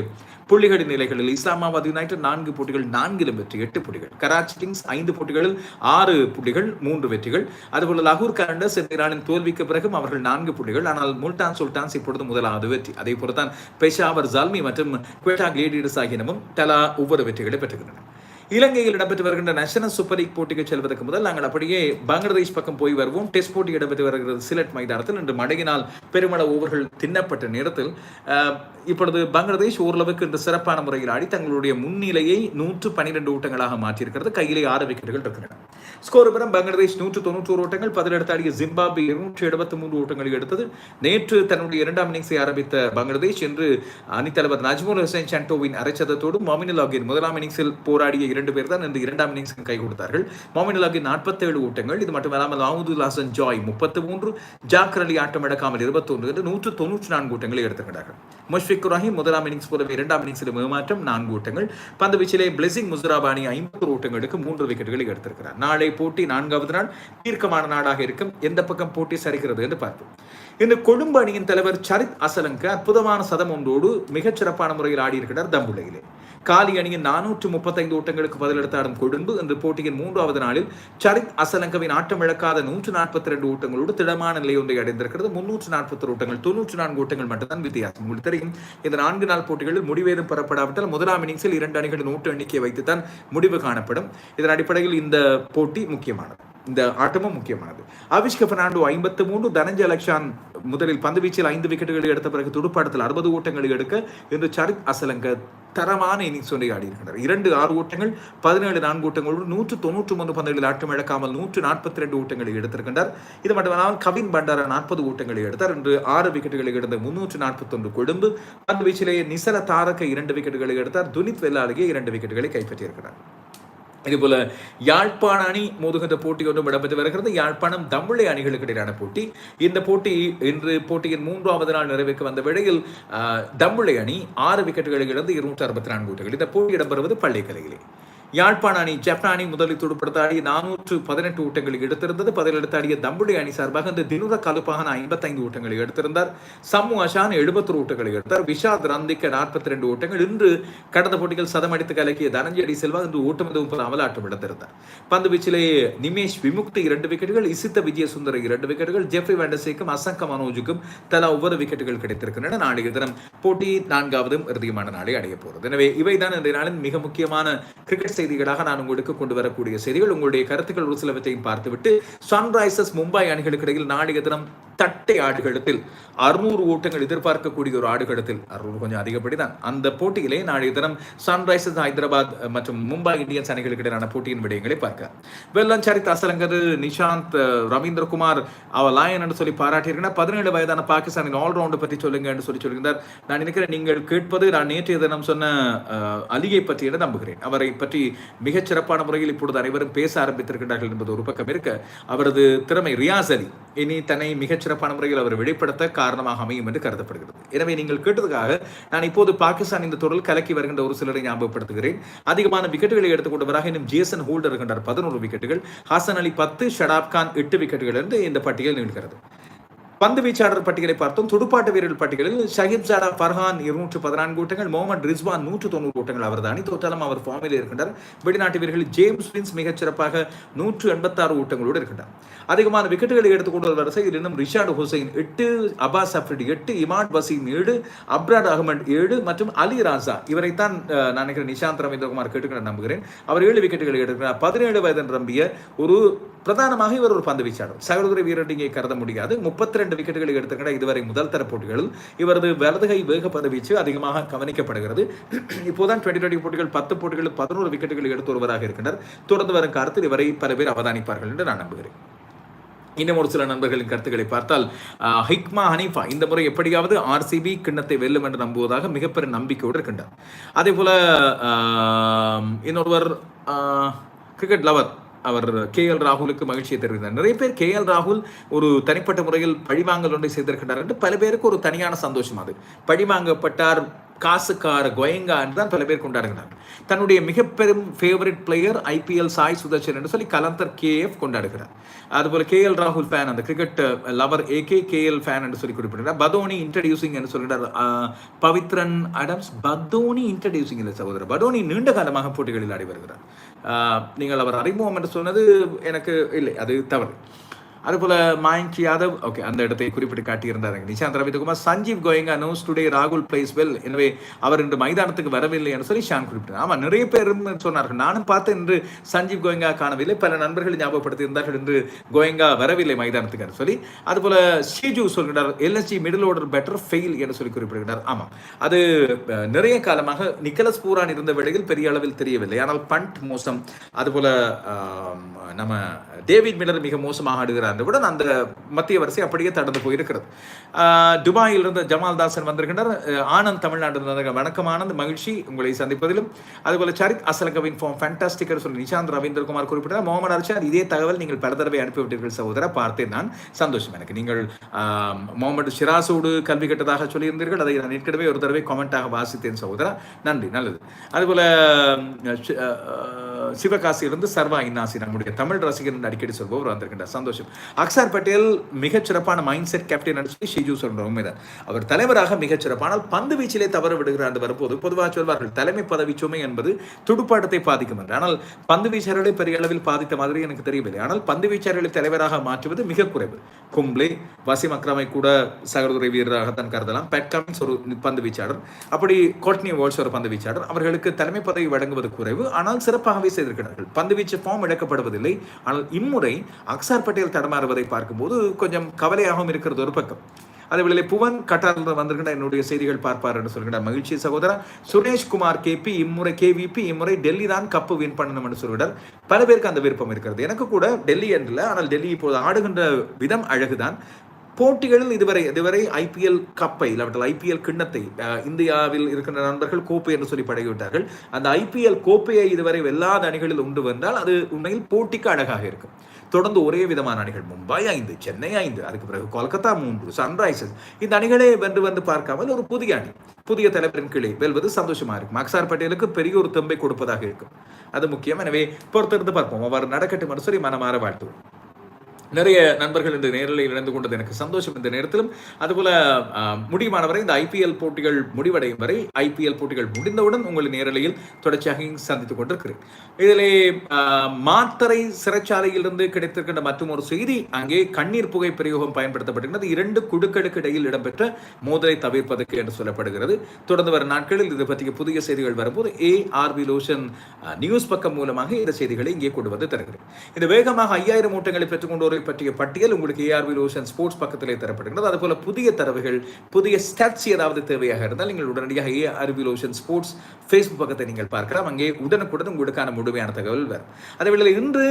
புள்ளிகளின் நிலைகளில் இஸ்லாமாபாத் யுனைடெட் நான்கு போட்டிகள் நான்கிலும் வெற்றி எட்டு புள்ளிகள் கராச்சி கிங்ஸ் ஐந்து போட்டிகளில் ஆறு புள்ளிகள் மூன்று வெற்றிகள். அதுபோல லகூர் கலண்டர்ஸ் ஈரானின் தோல்விக்கு பிறகும் அவர்கள் நான்கு புள்ளிகள் ஆனால் முல்டான் சுல்டான்ஸ் இப்பொழுது முதலாவது வெற்றி. அதே போலத்தான் பெஷாவர் ஜால்மி மற்றும் குவேட்டா கிளேடியர்ஸ் ஆகியனவும் தலா ஒவ்வொரு வெற்றிகளை பெற்றுகின்றன இலங்கையில் இடம்பெற்று வருகின்ற நேஷனல் சூப்பர் லீக் போட்டிக்கு செல்வதற்கு முதல் நாங்கள் அப்படியே பங்களாதேஷ் பக்கம் போய் வருவோம். டெஸ்ட் போட்டி இடம்பெற்று வருகிறது. சிலட் மைதானத்தில் இன்று மழையினால் பெருமள ஓவர்கள் தின்னப்பட்ட நேரத்தில் அஹ், இப்பொழுது பங்களாதேஷ் ஓரளவுக்கு இன்று சிறப்பான முறையில் ஆடி தங்களுடைய முன்னிலையை நூற்று பன்னிரெண்டு ஓட்டங்களாக மாற்றியிருக்கிறது. கையிலே ஆறு விக்கெட்டுகள் இருக்கின்றன ஸ்கோர் பெறும் பங்களாதேஷ் நூற்று தொண்ணூற்றி ஓட்டங்கள் பதிலெடுத்து ஆடிய ஜிம்பாபே இருநூற்றி எழுபத்தி மூன்று ஓட்டங்களை எடுத்தது. நேற்று தன்னுடைய இரண்டாம் இன்னிங்ஸை ஆரம்பித்த பங்களாதேஷ் இன்று அணித்தலைவர் நஜ்முல் ஹுசைன் சாண்டோவின் அரைச்சதத்தோடு மொமினுலாகின் முதலாம் இன்னிங்ஸில் போராடிய இரண்டு பேர் தான் இந்த இரண்டாம் இன்னிங்ஸுக்கு கை கொடுத்தார்கள். மொமினுலாகின் நாற்பத்தேழு ஓட்டங்கள் இது மட்டுமல்லாமல் அஹமதுல் ஹசன் ஜாய் முப்பத்து மூன்று ஜாக்கர் அலி ஆட்டம் இழக்காமல் இருபத்தொன்று என்று நூற்று தொன்னூற்றி நான்கு ஓட்டங்களை எடுத்துக்கிறார்கள் முஷ்பிக் ரஹீம் முதலாம் இன்னிங்ஸ் போலவே இரண்டாம் இன்னிங்ஸில் ஏமாற்றம் நான்கு ஓட்டங்கள். பந்து வீச்சிலே பிளெசிங் முஸ்ராபானி ஐம்பது ஓட்டங்களுக்கு மூன்று விக்கெட்டுகளை எடுத்திருக்கிறார். நாளை போட்டி நான்காவது நாள் தீர்க்கமான நாடாக இருக்கும். எந்த பக்கம் போட்டி சரிகிறது என்று பார்ப்போம். இந்த கொழும்பு அணியின் தலைவர் சரித் அசலங்க அற்புதமான சதம் ஒன்றோடு மிகச் சிறப்பான முறையில் ஆடியிருக்கிறார் தம்புள்ளையிலே காலி அணியின் நானூற்று முப்பத்தைந்து ஓட்டங்களுக்கு பதிலெடுத்து ஆடும் கொழும்பு இன்று போட்டியின் மூன்றாவது நாளில் சரித் அசலங்கவின் ஆட்டம் இழக்காத நூற்று நாற்பத்தி ரெண்டு ஓட்டங்களோடு திடமான நிலை ஒன்றை அடைந்திருக்கிறது. முன்னூற்று நாற்பத்தி ஓட்டங்கள் தொன்னூற்று நான்கு ஓட்டங்கள் மட்டும்தான் வித்தியாசம். உங்களுக்கு தெரியும் இந்த நான்கு நாள் போட்டிகளில் முடிவேதும் பெறப்படாவிட்டால் முதலாம் இன்னிங்ஸில் இரண்டு அணிகளின் ஓட்டு எண்ணிக்கையை வைத்துத்தான் முடிவு காணப்படும். இதன் அடிப்படையில் இந்த போட்டி முக்கியமானது. இந்த ஆட்டமும் முக்கியமானது. அவிஷ்க பெர்னாண்டோ ஐம்பத்து மூன்று தனஞ்சய லக்ஷான் முதலில் பந்து வீச்சில் ஐந்து விக்கெட்டுகளை எடுத்த பிறகு துடுப்பாட்டத்தில் அறுபது ஓட்டங்களை எடுக்க இன்று சரித் அசலங்க தரமான இன்னிங்ஸ் ஒன்றை ஆடியிருக்கின்றனர் இரண்டு ஆறு ஓட்டங்கள் பதினேழு நான்கு ஓட்டங்களோடு நூற்று தொன்னூற்று மூன்று பந்துகளில் ஆட்டம் இழக்காமல் நூற்று நாற்பத்தி ரெண்டு ஓட்டங்களை எடுத்திருக்கின்றார். இது மட்டுமல்லாமல் கவின் பண்டாரா நாற்பது ஓட்டங்களை எடுத்தார். இன்று ஆறு விக்கெட்டுகளை எடுத்த முன்னூற்று நாற்பத்தொன்று கொழும்பு. பந்து வீச்சிலேயே நிசல தாரக இரண்டு விக்கெட்டுகளை எடுத்தார். துனித் வெல்லாலியே இரண்டு விக்கெட்டுகளை கைப்பற்றியிருக்கிறார். இதுபோல யாழ்ப்பாண அணி மோதுகின்ற போட்டி ஒன்றும் இடம்பெற்று வருகிறது. யாழ்ப்பாணம் தமிழை அணிகளுக்கு இடையிலான போட்டி. இந்த போட்டி இன்று போட்டியின் மூன்றாவது நாள் நிறைவுக்கு வந்த வேளையில் தமிழை அணி ஆறு விக்கெட்டுகளை இழந்து இருநூற்றி அறுபத்தி நான்கு ஓட்டுகள் இந்த போட்டி இடம்பெறுவது பள்ளிக்கலையிலே யாழ்ப்பாண அணி ஜப்பான் அணி முதலில் துடுப்படுத்த ஆடிய நானூற்று பதினெட்டு ஓட்டங்களை எடுத்திருந்தது. பதிலெடுத்து ஆடிய தம்புடி அணி சார்பாக இந்த தினுர கலுப்பாகன ஐம்பத்தைந்து ஓட்டங்களை எடுத்திருந்தார். சம்மு அஷான் எழுபத்தொரு ஓட்டங்களை எடுத்தார். விஷாத் ரந்திக்க நாற்பத்தி ரெண்டு ஓட்டங்கள். இன்று கடந்த போட்டிகள் சதம் அடித்து கலக்கிய தனஞ்சயடி செல்வா இன்று ஓட்டம் முப்பது அமலாட்டம் எடுத்திருந்தார். பந்து வீச்சிலே நிமேஷ் விமுக்தி இரண்டு விக்கெட்டுகள் இசித்த விஜயசுந்தர் இரண்டு விக்கெட்டுகள் ஜெஃப்ரி வேண்டசேக்கும் அசங்க மனோஜுக்கும் தலா ஒவ்வொரு விக்கெட்டுகள் கிடைத்திருக்கின்றன. நாளைய தினம் போட்டி நான்காவதும் இறுதியுமான நாளை அடைய போகிறது எனவே இவைதான் இன்றைய நாளின் மிக முக்கியமான கிரிக்கெட் செய்திகளாக நான் உங்களுக்கு கொண்டு வரக்கூடிய செய்திகள் உங்களுடைய கருத்துக்கள் ஒரு சிலவற்றையும் பார்த்துவிட்டு சன்ரைசர்ஸ் மும்பை அணிகளுக்கு இடையில் நாளைய தினம் தட்டை ஆடுகளத்தில் அறுநூறு ஓட்டங்கள் எதிர்பார்க்கக்கூடிய ஒரு ஆடுகளத்தில் அறுநூறு கொஞ்சம் அதிகப்படிதான். அந்த போட்டியிலே நாளைய தினம் சன்ரைசர்ஸ் ஹைதராபாத் மற்றும் மும்பை இந்தியன்ஸ் அணிகளுக்கு இடையிலான போட்டியின் விடயங்களை பார்க்க. வெள்ளம் சரித் அசலங்கர் நிஷாந்த் ரவீந்திரகுமார் அவ லாயன் என்று சொல்லி பாராட்டியிருக்கிறார். பதினேழு வயதான பாகிஸ்தானின் ஆல்ரவுண்டர் பற்றி சொல்லுங்க என்று சொல்லி சொல்கிறார் நான் நினைக்கிறேன் நீங்கள் கேட்பது நான் நேற்றைய தினம் சொன்ன அலிகை அலியை பற்றி என நம்புகிறேன். அவரை பற்றி மிகச் சிறப்பான முறையில் இப்பொழுது அனைவரும் பேச ஆரம்பித்திருக்கிறார்கள் என்பது ஒரு பக்கம் இருக்க அவரது திறமை ரியாஸ் அலி இனி தன்னை மிகச் சிறப்பான முறையில் அவர் வெளிப்படுத்த காரணமாக அமையும் என்று கருதப்படுகிறது. எனவே நீங்கள் கேட்டதுக்காக நான் இப்போது பாகிஸ்தான் இந்த தொடரில் கலக்கி வருகின்ற ஒரு சிலரை ஞாபகப்படுத்துகிறேன். அதிகமான விக்கெட்டுகளை எடுத்துக்கொண்டவராக இன்னும் ஜேசன் ஹோல்டர் இருக்கின்றார். பதினோரு விக்கெட்டுகள் ஹாசன் அலி பத்து ஷடாப் கான் எட்டு விக்கெட்டுகள் என்று இந்த பட்டியல் நிகழ்கிறது பந்து வீச்சாளர் பட்டியலை பார்த்தோம். துடுப்பாட்ட வீரர்கள் பட்டியலில் ஷஹிப் ஜாடா ஃபர்ஹான் இருநூற்று பதினான்கு ஓட்டங்கள் முகமது ரிஸ்வான் நூற்று தொண்ணூறு ஓட்டங்கள் அவர் தான் தோற்றாலும் அவர் ஃபார்மில் இருக்கின்றார். வெளிநாட்டு வீரர்கள் ஜேம்ஸ் பிரின்ஸ் மிகச் சிறப்பாக நூற்று எண்பத்தாறு ஓட்டங்களோடு இருக்கின்றார். அதிகமான விக்கெட்டுகளை எடுத்துக்கொண்டு வரிசையில் இன்னும் ரிஷாட் ஹுசைன் எட்டு அபாஸ் அஃப்ரிடி எட்டு இமாட் வசீம் ஏழு அப்ராட் அகமட் ஏழு மற்றும் அலி ராசா இவரைத்தான் நான் நினைக்கிறேன் நிஷாந்த் ரவீந்திரகுமார் கேட்டுக்கிற நம்புகிறேன். அவர் ஏழு விக்கெட்டுகளை எடுக்கிறார் பதினேழு வயது நிரம்பிய ஒரு பிரதானமாக இவர் ஒரு பந்து வீச்சாளர். சகோதர வீரர் இங்கே கருத முடியாது. முப்பத்தி ரெண்டு விக்கெட்டுகளை எடுத்திருக்கிற இதுவரை முதல் தர போட்டிகளில் இவரது வலதுகை வேக பந்து வீச்சு அதிகமாக கவனிக்கப்படுகிறது. இப்போதான் டுவெண்டி டுவெண்டி போட்டிகள் பத்து போட்டிகளில் பதினோரு விக்கெட்டுகளை எடுத்து வருவதாக இருக்கின்றனர். தொடர்ந்து வரும் காலத்தில் இவரை பல பேர் அவதானிப்பார்கள் என்று நான் நம்புகிறேன். இன்னும் ஒரு சில நண்பர்களின் கருத்துக்களை பார்த்தால் ஹிக்மா ஹனீஃபா இந்த முறை எப்படியாவது ஆர்சிபி கிண்ணத்தை வெல்லும் என்று நம்புவதாக மிகப்பெரிய நம்பிக்கையோடு இருக்கின்றார். அதே போல இன்னொருவர் கிரிக்கெட் லவர் அவர் கே எல் ராகுலுக்கு மகிழ்ச்சியை தெரிவித்தார். நிறைய பேர் கே எல் ராகுல் ஒரு தனிப்பட்ட முறையில் பழிவாங்கல் ஒன்றை செய்திருக்கிறார் என்று பல பேருக்கு ஒரு தனியான சந்தோஷம் அது. பழிவாங்கப்பட்டார் காசுக்கார கோயங்கான்னு தான் பல பேர் கொண்டாடுகிறார். தன்னுடைய மிக பெரும் favourite player IPL Sai Sudharsan என்று சொல்லி கலந்தர் கேஎஃப் கொண்டாடுகிறார். அதுபோல் கே எல் ராகுல் ஃபேன் அந்த cricket lover A K K L fan என்று சொல்லி குறிப்பிடுகிறார். பதோனி இன்ட்ரடியூசிங் என்று சொல்கிறார் uh, Pavithran Adams. Badoni introducing இல்லை சகோதரர். பதோனி நீண்ட காலமாக போட்டிகளில் ஆடி வருகிறார். நீங்கள் அவர் அறிமுகம் என்று சொன்னது எனக்கு இல்லை அது தவறு. அதுபோல மயங்க் யாதவ் ஓகே அந்த இடத்தை குறிப்பிட்டு காட்டியிருந்தாருங்க. நிஷாந்த் ரவிக்குமார் சஞ்சீவ் கோயங்கா நோஸ் டுடே ராகுல் பிளேஸ் வெல் எனவே அவர் இன்று மைதானத்துக்கு வரவில்லை என்று சொல்லி ஷான் குறிப்பிட்டார். ஆமா நிறைய பேர் சொன்னார்கள். நானும் பார்த்து இன்று சஞ்சீவ் கோயங்கா காணவில்லை. பல நண்பர்கள் ஞாபகப்படுத்தி இருந்தார்கள் இன்று கோயங்கா வரவில்லை மைதானத்துக்கு என்று சொல்லி. அதுபோல ஷீஜு சொல்கிறார் LSG middle order better fail என்று சொல்லி குறிப்பிடுகிறார். ஆமா அது நிறைய காலமாக நிக்கலஸ் பூரான் இருந்த வேளையில் பெரிய அளவில் தெரியவில்லை. ஆனால் பண்ட் மோசம். அதுபோல நம்ம டேவிட் மில்லர் மிக மோசமாக ஆடுகிறார். இருந்தவுடன் அந்த மத்திய வரிசை அப்படியே தடந்து போயிருக்கிறது. துபாயில் இருந்து ஜமால் தாசன் வந்திருக்கின்றார் ஆனந்த் தமிழ்நாட்டில் வணக்கம் ஆனந்த் மகிழ்ச்சி. உங்களை சந்திப்பதிலும் அதுபோல சரித் அசலகவின் ஃபார்ம் ஃபேண்டாஸ்டிக்கர் சொல்லி நிஷாந்த் ரவீந்திரகுமார் குறிப்பிட்டார் முகமது அர்ஷாத் இதே தகவல் நீங்கள் பல தடவை அனுப்பிவிட்டீர்கள் சகோதரா. பார்த்தேன் நான். சந்தோஷம் எனக்கு. நீங்கள் முகமது ஷிராஸோடு கல்வி கட்டதாக சொல்லியிருந்தீர்கள். அதை நான் ஏற்கனவே ஒரு தடவை கமெண்ட்டாக வாசித்தேன் சகோதரா. நன்றி. நல்லது. அதுபோல சிவகாசியிலிருந்து சர்வா இன்னாசி நம்முடைய தமிழ் ரசிகர் அடிக்கடி சொல்பவர் வந்திருக்கின்றார். சந்தோஷம். அக்சார் பட்டேல் மிகச் சிறப்பான மைண்ட் செட் கேப்டன் சொல்லி ஷிஜு சொல்ற உண்மைதான். அவர் தலைவராக மிகச் சிறப்பானால் பந்து வீச்சிலே தவறு விடுகிறார் என்று வரும்போது பொதுவாக சொல்வார்கள் தலைமை பதவி சுமை என்பது துடுப்பாட்டத்தை பாதிக்கும் என்று. ஆனால் பந்து வீச்சர்களை பெரிய அளவில் பாதித்த மாதிரி எனக்கு தெரியவில்லை. ஆனால் பந்து வீச்சர்களை தலைவராக மாற்றுவது மிக குறைவு. கும்ப்ளே வசிம் அக்ரமை கூட சகோதரி வீரராகத்தான் கருதலாம். பேட் கமின்ஸ் ஒரு பந்து வீச்சாளர். அப்படி கோட்னி வால்ஸ் ஒரு பந்து வீச்சாளர். அவர்களுக்கு தலைமை பதவி வழங்குவது குறைவு. ஆனால் சிறப்பாகவே செய்திருக்கிறார்கள். பந்துவீச்சு ஃபார்ம் இழக்கப்படுவதில்லை ஆனால் இம்முறை அக்சார் பட்டேல் தடமாறுவதை பார்க்கும்போது கொஞ்சம் கவலையாகவும் இருக்கிறது ஒரு பக்கம். அதே வேளையிலே புவன் கட்டாரில் வந்திருக்கின்ற என்னுடைய செய்திகள் பார்ப்பார் என்று சொல்கிறார் மகிழ்ச்சி சகோதரா சுரேஷ் குமார் கேபி இம்முறை கேவிபி இம்முறை டெல்லி தான் கப்பு வின் பண்ணணும் என்று சொல்கிறார். பல பேருக்கு அந்த விருப்பம் இருக்கிறது. எனக்கு கூட டெல்லி என்றில்லை. ஆனால் டெல்லி இப்போது ஆடுகின்ற விதம் அழகுதான். போட்டிகளில் இதுவரை இதுவரை ஐபிஎல் கப்பை இல்லாவிட்டால் ஐபிஎல் கிண்ணத்தை இந்தியாவில் இருக்கின்ற நண்பர்கள் கோப்பை என்று சொல்லி பழகிவிட்டார்கள். அந்த ஐபிஎல் கோப்பையை இதுவரை வெல்லாத அணிகளில் உண்டு வந்தால் அது உண்மையில் போட்டிக்கு அழகாக இருக்கும். தொடர்ந்து ஒரே விதமான அணிகள் மும்பை ஐந்து சென்னை ஐந்து அதுக்கு பிறகு கொல்கத்தா மூன்று சன்ரைசர்ஸ். இந்த அணிகளே வென்று வந்து பார்க்காமல் ஒரு புதிய அணி புதிய தலைவரின் கீழே வெல்வது சந்தோஷமா இருக்கும். அக்சார் பட்டேலுக்கு பெரிய ஒரு தெம்பை கொடுப்பதாக இருக்கும். அது முக்கியம். எனவே பொறுத்திருந்து பார்ப்போம். அவர் நடக்கட்டும். என்று சொல்லி மனமாற வாழ்த்துவோம் நிறைய நண்பர்கள் இந்த நேரில் இணைந்து கொண்டது எனக்கு சந்தோஷம் இந்த நேரத்திலும். அதுபோல முடியுமானவரை இந்த ஐபிஎல் போட்டிகள் முடிவடையும் வரை ஐபிஎல் போட்டிகள் முடிந்தவுடன் உங்களை நேரலையில் தொடர்ச்சியாக சந்தித்துக் கொண்டிருக்கிறேன். இதிலே ஆஹ், சிறைச்சாலையிலிருந்து கிடைத்திருக்கின்ற மற்றும் ஒரு செய்தி அங்கே கண்ணீர் புகை பிரயோகம் பயன்படுத்தப்படுகிறது இரண்டு குழுக்களுக்கு இடையில் இடம்பெற்ற மோதலை தவிர்ப்பதற்கு என்று சொல்லப்படுகிறது. தொடர்ந்து வரும் நாட்களில் இது பற்றிய புதிய செய்திகள் வரும்போது ஏ ஆர்பி லோஷன் நியூஸ் பக்கம் மூலமாக இந்த செய்திகளை இங்கே கொண்டு வந்து தருகிறேன். இந்த வேகமாக ஐயாயிரம் ஓட்டங்களை தரவுகள் பற்றிய பட்டியல் உங்களுக்கு ஏஆர்பி லோஷன் ஸ்போர்ட்ஸ் பக்கத்திலே தரப்படுகிறது அதுபோல புதிய தரவுகள் புதிய ஸ்டாட்ஸ் ஏதாவது தேவையாக இருந்தால் நீங்கள் உடனடியாக ஏஆர்பி லோஷன் ஸ்போர்ட்ஸ் ஃபேஸ்புக் பக்கத்தை நீங்கள் பார்க்கலாம். அங்கே உடனுக்குடன் உங்களுக்கான முழுமையான தகவல் வரும். அதே வேளையில் இன்று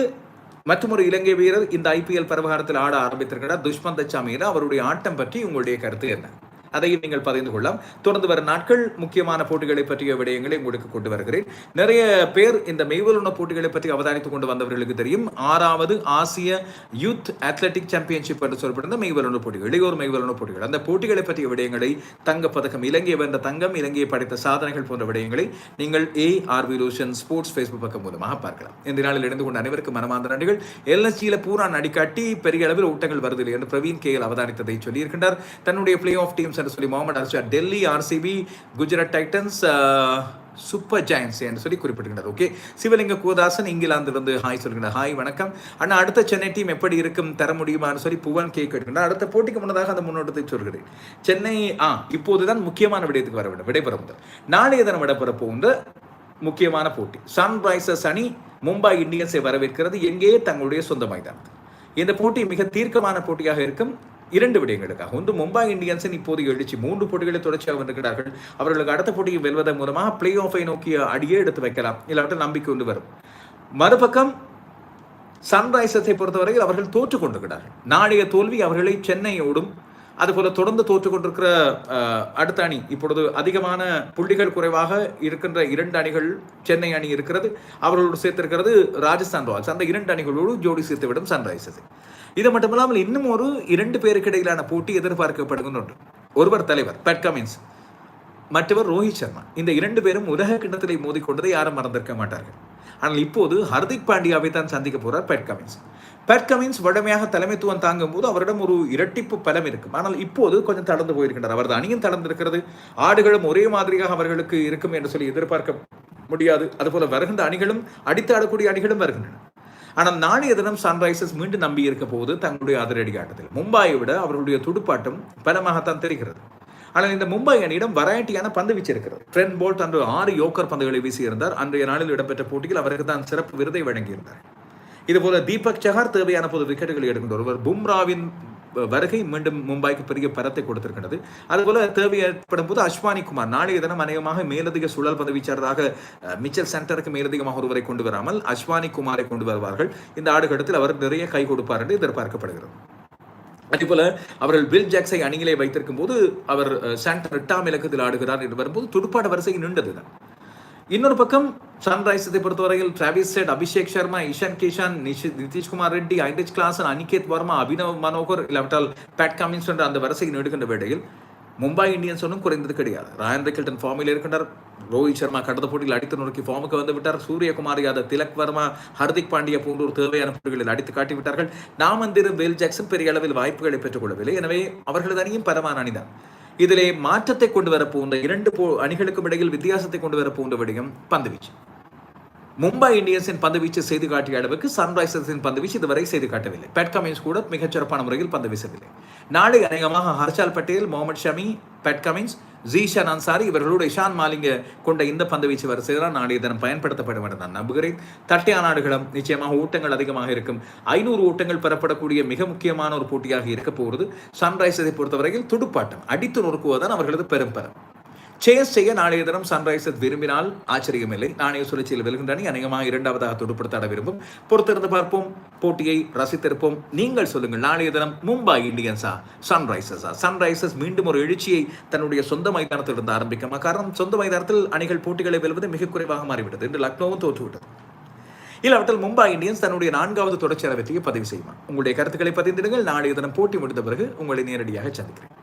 மற்றொரு இலங்கை வீரர் இந்த ஐபிஎல் பரவகாரத்தில் ஆட ஆரம்பித்திருக்கிறார். துஷ்மந்த சாமியில அவருடைய ஆட்டம் பற்றி உங்களுடைய கருத்து என்ன? அதையும் நீங்கள் பகிர்ந்து கொள்ளலாம். தொடர்ந்து வரும் நாட்கள் முக்கியமான போட்டிகளை பற்றிய விடயங்களை உங்களுக்கு கொண்டு வருகிறேன். நிறைய பேர் இந்த மெய்வலுண போட்டிகளை பற்றி அவதானித்துக் கொண்டு வந்தவர்களுக்கு தெரியும். ஆறாவது ஆசிய யூத் அத்லெட்டிக் சாம்பியன்ஷிப் என்று சொல்லப்படுற மெய்வலுண போட்டிகள் இளையோர் மெய்வலுண போட்டிகள். அந்த போட்டிகளை பற்றிய விடயங்களை தங்க பதக்கம் இலங்கையை வென்ற தங்கம் இலங்கையை படைத்த சாதனைகள் போன்ற விடயங்களை நீங்கள் A R Lushan sports Facebook பக்கம் மூலமாக பார்க்கலாம். இந்த நாளில் இணைந்து கொண்ட அனைவருக்கும் மனமார்ந்த நன்றிகள். எல்எஸ்சியில பூரா நடிக்காட்டி பெரிய அளவில் ஊட்டங்கள் வருதில்லை என்று பிரவீன் கே அவதானித்ததை சொல்லியிருக்கின்றார். தன்னுடைய பிளே ஆஃப் டீம்ஸ் என்று சொல்லி Mohammed Arsha Delhi RCB Gujarat Titans super Giants என்று சொல்லி குறிப்பிடுகின்றார் ஓகே. சிவலிங்க கோதாசன் இங்கிலாந்திலிருந்து ஹாய் சொல்கின்றார் ஹாய் வணக்கம். அண்ணா அடுத்த சென்னை டீம் எப்படி இருக்கும் தர முடியுமான்னு சொல்லி புவன் கேக் எடுக்கின்றார் அடுத்த போட்டிக்கு முன்னதாக அந்த முன்னோட்டத்தை சொல்கிறேன். சென்னை ஆ இப்போதுதான் முக்கியமான விடயத்துக்கு வர வேண்டும். விடைபெற முதல் நாளைய தினம் விடைபெற போகின்ற முக்கியமான போட்டி. சன்ரைசர்ஸ் அணி மும்பை இந்தியன்ஸை வரவேற்கிறது. எங்கேயே தங்களுடைய சொந்த மைதானத்தில். இந்த போட்டி மிக தீர்க்கமான போட்டியாக இருக்கும். இரண்டு விடயங்களுக்காக. ஒன்று மும்பை இந்தியன்ஸின் இப்போது எழுச்சி மூன்று போட்டிகளை தொடர்ச்சியாக வந்திருக்கிறார்கள். அவர்களுக்கு அடுத்த போட்டியை வெல்வதன் மூலமாக பிளே ஆஃபை நோக்கிய அடியே எடுத்து வைக்கலாம். இல்லாவிட்டால் நம்பிக்கை ஒன்று வரும். மறுபக்கம் சன்ரைசர்ஸை பொறுத்தவரையில் அவர்கள் தோற்று கொண்டிருக்கிறார்கள். நாளைய தோல்வி அவர்களை சென்னையோடும் அதுபோல தொடர்ந்து தோற்று கொண்டிருக்கிற அடுத்த அணி இப்பொழுது அதிகமான புள்ளிகள் குறைவாக இருக்கின்ற இரண்டு அணிகள் சென்னை அணி இருக்கிறது. அவர்களோடு சேர்த்திருக்கிறது ராஜஸ்தான் ராயல்ஸ். அந்த இரண்டு அணிகளோடு ஜோடி சேர்த்துவிடும் சன்ரைசர்ஸ் இது மட்டுமில்லாமல் இன்னும் ஒரு இரண்டு பேருக்கு இடையிலான போட்டி எதிர்பார்க்கப்படுகின்றது ஒருவர் தலைவர் பெட் கமின்ஸ் மற்றவர் ரோஹித் சர்மா. இந்த இரண்டு பேரும் உலக கிண்ணத்திலே மோதிக்கொண்டதை யாரும் மறந்திருக்க மாட்டார்கள். ஆனால் இப்போது ஹர்திக் பாண்டியாவை தான் சந்திக்க போறார் பேட் கமின்ஸ் பேட் கமின்ஸ் வழமையாக தலைமைத்துவம் தாங்கும் போது அவரிடம் ஒரு இரட்டிப்பு பலம் இருக்கும். ஆனால் இப்போது கொஞ்சம் தளர்ந்து போயிருக்கின்றார். அவரது அணியும் தளர்ந்திருக்கிறது. ஆடுகளும் ஒரே மாதிரியாக அவர்களுக்கு இருக்கும் என்று சொல்லி எதிர்பார்க்க முடியாது. அதுபோல வருகின்ற அணிகளும் அடித்து ஆடக்கூடிய அணிகளும் வருகின்றன. ஆனால் நாளைய தினம் சன்ரைசர்ஸ் மீண்டும் நம்பி இருக்க போது தங்களுடைய அதிரடி ஆட்டத்தில். மும்பாயை விட அவர்களுடைய துடுப்பாட்டம் பலமாகத்தான் தெரிகிறது. ஆனால் இந்த மும்பை அணியிடம் வெரைட்டியான பந்து வீச்சு இருக்கிறது ட்ரென் போல்ட் அன்று ஆறு யோக்கர் பந்துகளை வீசியிருந்தார் அன்றைய நாளில் இடம்பெற்ற போட்டியில் அவருக்கு தான் சிறப்பு விருதை வழங்கியிருந்தார். இதுபோல தீபக் சஹார் தேவையான பொது விக்கெட்டுகளை எடுக்கின்ற ஒருவர் பும்ராவின் வருகை மீண்டும் மும்பைக்கு பெரிய பரத்தை கொடுத்திருக்கிறது அதுபோல தேவை ஏற்படும் போது அஸ்வானி குமார் நாளைய தினம் அநேகமாக மேலதிக சுழல் பந்து வீச்சாளராக மிச்சல் சென்டருக்கு மேலதிகமாக ஒருவரை கொண்டு வராமல் அஸ்வானி குமாரை கொண்டு வருவார்கள். இந்த ஆடுகளத்தில் அவர் நிறைய கை கொடுப்பார் என்று எதிர்பார்க்கப்படுகிறது. அதேபோல அவர்கள் பில் ஜாக்ஸை அணியிலே வைத்திருக்கும் போது அவர் சென்டர் எட்டாம் இலக்கத்தில் ஆடுகிறார் என்று வரும்போது துடுப்பாட வரிசை நின்றதுதான் இன்னொரு பக்கம் சன்ரைசர்ஸை பொறுத்தவரையில் டிராவிஸ் செட் அபிஷேக் சர்மா இஷான் கிஷான் நிஷி நிதிஷ்குமார் ரெட்டி ஐண்டேஜ் கிளாசன் அனிகேத் வர்மா அபினவ் மனோகர் இல்லாவிட்டால் பேட் கமின்ஸ் என்ற அந்த வரிசையை நெடுக்கின்ற வேளையில் மும்பை இந்தியன்ஸ் ஒன்றும் குறைந்தது கிடையாது. ராயன் ரெக்கில்டன் ஃபார்மில் இருக்கின்றார். ரோஹித் சர்மா கடந்த போட்டியில் அடித்து நோக்கி ஃபார்முக்கு வந்து விட்டார். சூரியகுமார் யாதவ் திலக் வர்மா ஹர்திக் பாண்டியா போன்றோர் தேவையான போட்டிகளில் அடித்து காட்டிவிட்டார்கள். நாம் நாமந்திரும் வேல் ஜாக்சன் பெரிய அளவில் வாய்ப்புகளை பெற்றுக்கொள்ளவில்லை. எனவே அவர்களது அணியும் பரமான அணிதான். இதிலே மாற்றத்தை கொண்டு வர இரண்டு போ அணிகளுக்கும் இடையில் வித்தியாசத்தை கொண்டு வர விடயம் பந்துவீச்சு மும்பை இந்தியன்ஸின் பந்துவீச்சு செய்து காட்டிய அளவுக்கு சன்ரைசர்ஸின் பந்துவீச்சு இதுவரை செய்து காட்டவில்லை. பேட் கமின்ஸ் கூட மிகச்சிறப்பான முறையில் பந்து வீசவில்லை. நாளை அநேகமாக ஹர்ஷால் பட்டேல் முகமது ஷமி பேட் கமின்ஸ் ஜீஷான் அன்சாரி இவர்களோடு இஷான் மாலிங்க கொண்ட இந்த பந்துவீச்சு வரிசை தான் நாளைய தினம் பயன்படுத்தப்படும் என நான் நம்புகிறேன் தட்டையான நாடுகளும் நிச்சயமாக ஊட்டங்கள் அதிகமாக இருக்கும். ஐநூறு ஊட்டங்கள் பெறப்படக்கூடிய மிக முக்கியமான ஒரு போட்டியாக இருக்க போகிறது. சன்ரைசர்ஸை பொறுத்தவரையில் துடுப்பாட்டம் அடித்து நொறுக்குவதுதான் அவர்களது பெரும் சேஸ் செய்ய நாளைய தினம் சன்ரைசர்ஸ் விரும்பினால் ஆச்சரியமில்லை. நாணய சுழற்சியில் வெல்கின்ற அணி அநேகமாக இரண்டாவதாக துடுப்படுத்தாட விரும்பும். பொறுத்திருந்து பார்ப்போம். போட்டியை ரசித்திருப்போம். நீங்கள் சொல்லுங்கள். நாளைய தினம் மும்பை இந்தியன்ஸா சன்ரைசர்ஸா சன்ரைசர்ஸ் மீண்டும் ஒரு எழுச்சியை தன்னுடைய சொந்த மைதானத்தில் இருந்து ஆரம்பிக்குமா காரணம் சொந்த மைதானத்தில் அணிகள் போட்டிகளை வெல்வது மிக குறைவாக மாறிவிட்டது இன்று லக்னோவும் தோற்றுவிட்டது. இல்லாவற்றில் மும்பை இந்தியன்ஸ் தன்னுடைய நான்காவது தொடர்ச்சியான வெற்றியை பதிவு செய்வான் உங்களுடைய கருத்துக்களை பதிந்திடுங்கள். நாளைய தினம் போட்டி முடிந்த பிறகு உங்களை நேரடியாக சந்திக்கிறேன்.